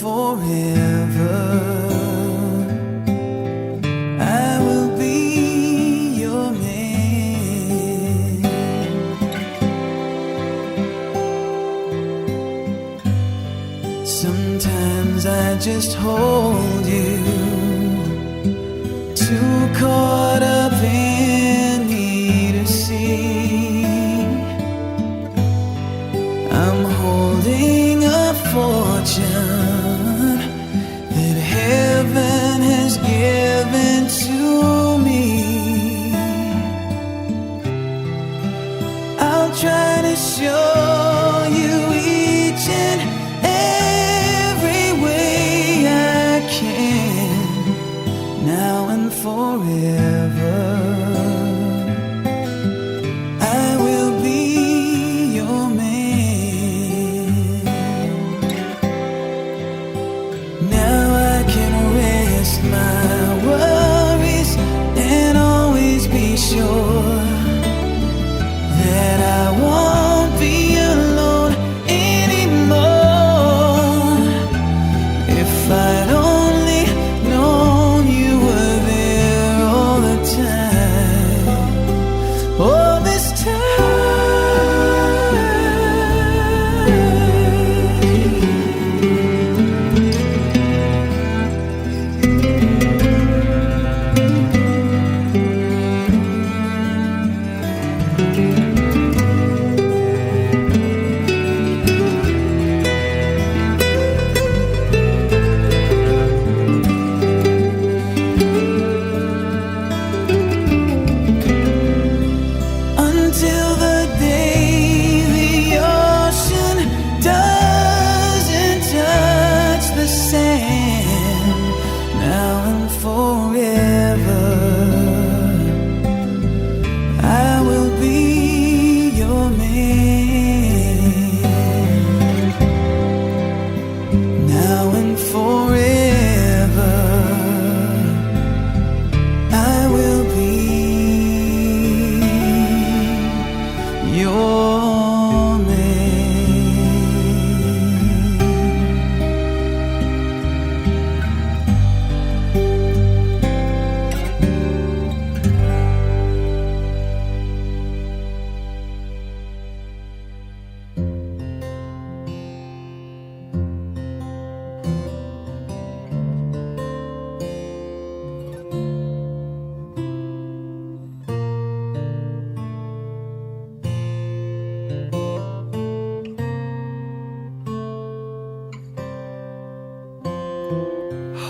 forever. I will be your man. Sometimes I just hold.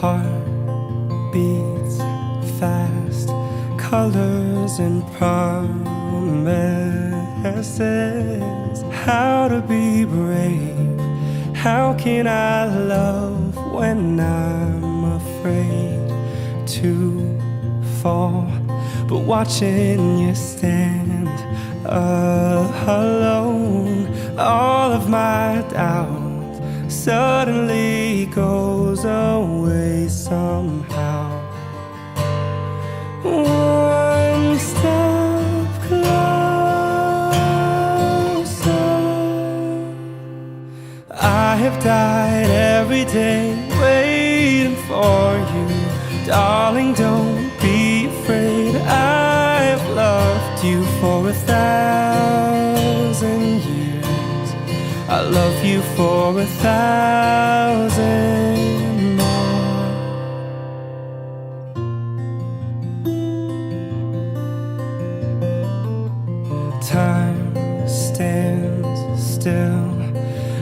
Heart beats fast, colors and promises. How to be brave? How can I love when I'm afraid to fall? But watching you stand uh, alone, all of my doubt suddenly goes away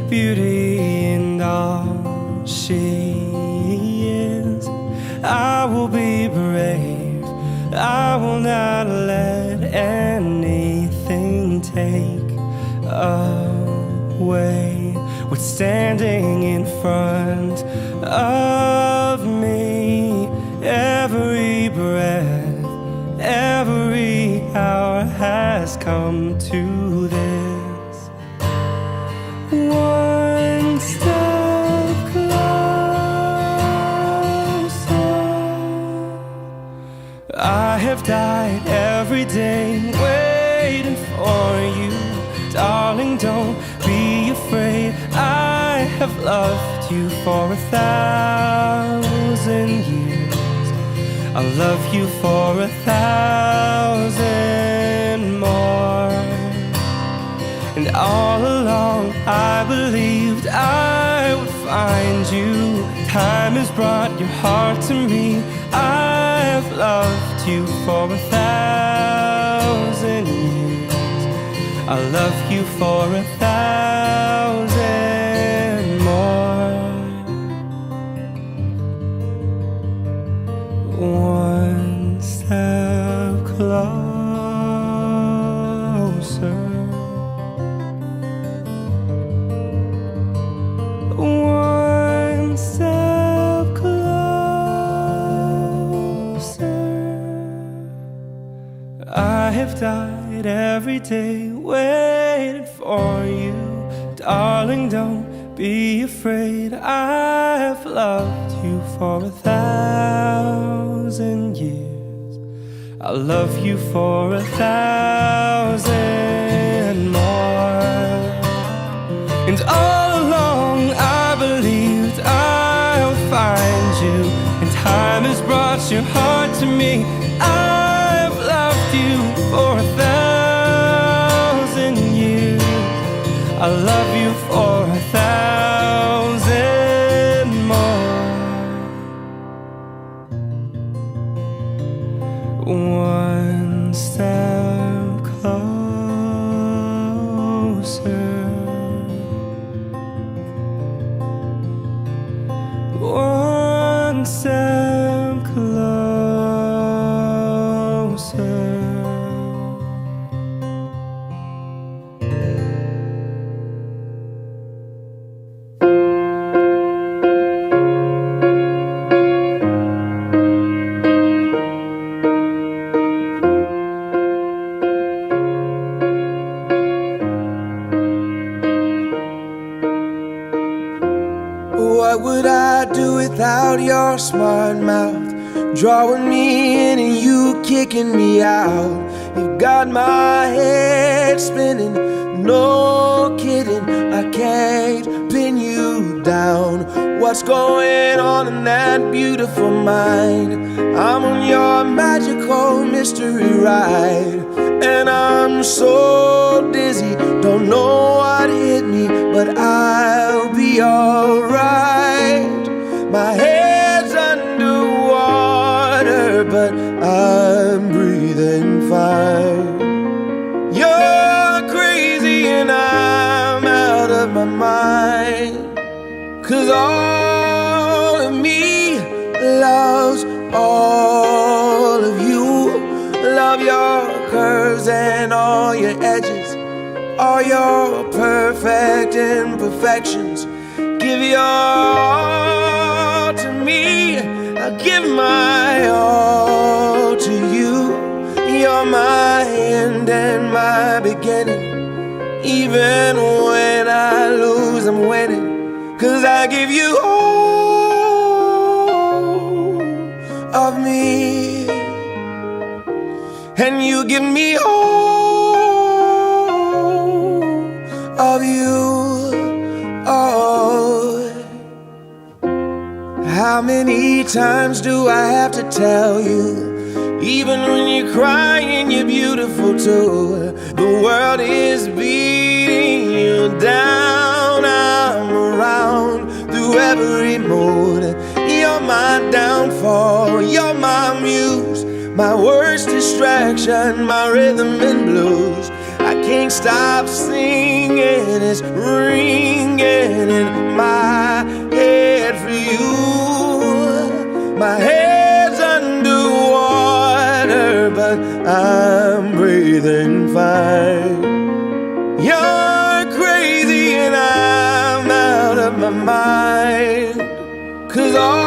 beauty in all she is. I will be brave, I will not let anything take away what's standing in front of me. Every breath, every hour has come to have loved you for a thousand years. I'll love you for a thousand more. And all along I believed I would find you. Time has brought your heart to me. I have loved you for a thousand years. I love you for a thousand I'll love you for a thousand more. And all along I believed I'll find you. And time has brought your heart to me. I've One step without your smart mouth? Drawing me in and you kicking me out. You got my head spinning, no kidding. I can't pin you down. What's going on in that beautiful mind? I'm on your magical mystery ride, and I'm so dizzy, don't know what hit me, but I'll be alright. And all your edges, all your perfect imperfections. Give your all to me. I'll give my all to you. You're my end and my beginning. Even when I lose, I'm winning. Cause I give you all of me. And you give me all of you. Oh. How many times do I have to tell you? Even when you're crying, you're beautiful too. The world is beating you down. I'm around through every mood. You're my downfall, you're my my worst distraction, my rhythm and blues. I can't stop singing, it's ringing in my head for you. My head's underwater, but I'm breathing fine. You're crazy and I'm out of my mind. Cause all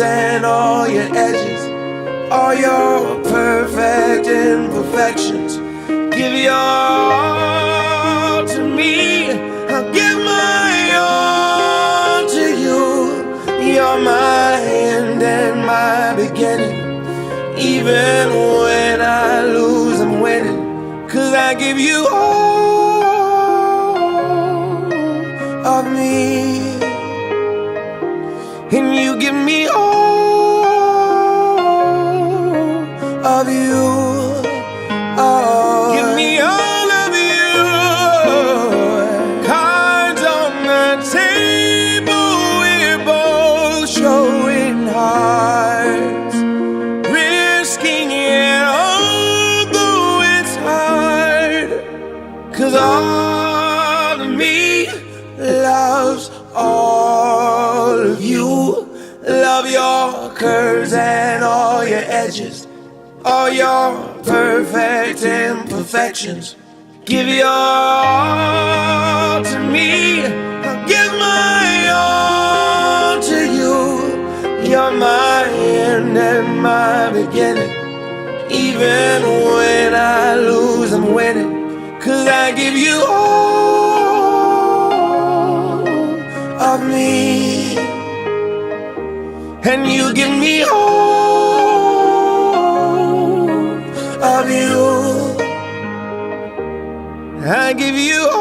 and all your edges, all your perfect imperfections. Give your all to me. I'll give my all to you. You're my end and my beginning. Even when I lose, I'm winning. Cause I give you all of me. Curves and all your edges, all your perfect imperfections. Give your all to me. I'll give my all to you. You're my end and my beginning. Even when I lose, I'm winning. Cause I give you all And you give me all of you. I give you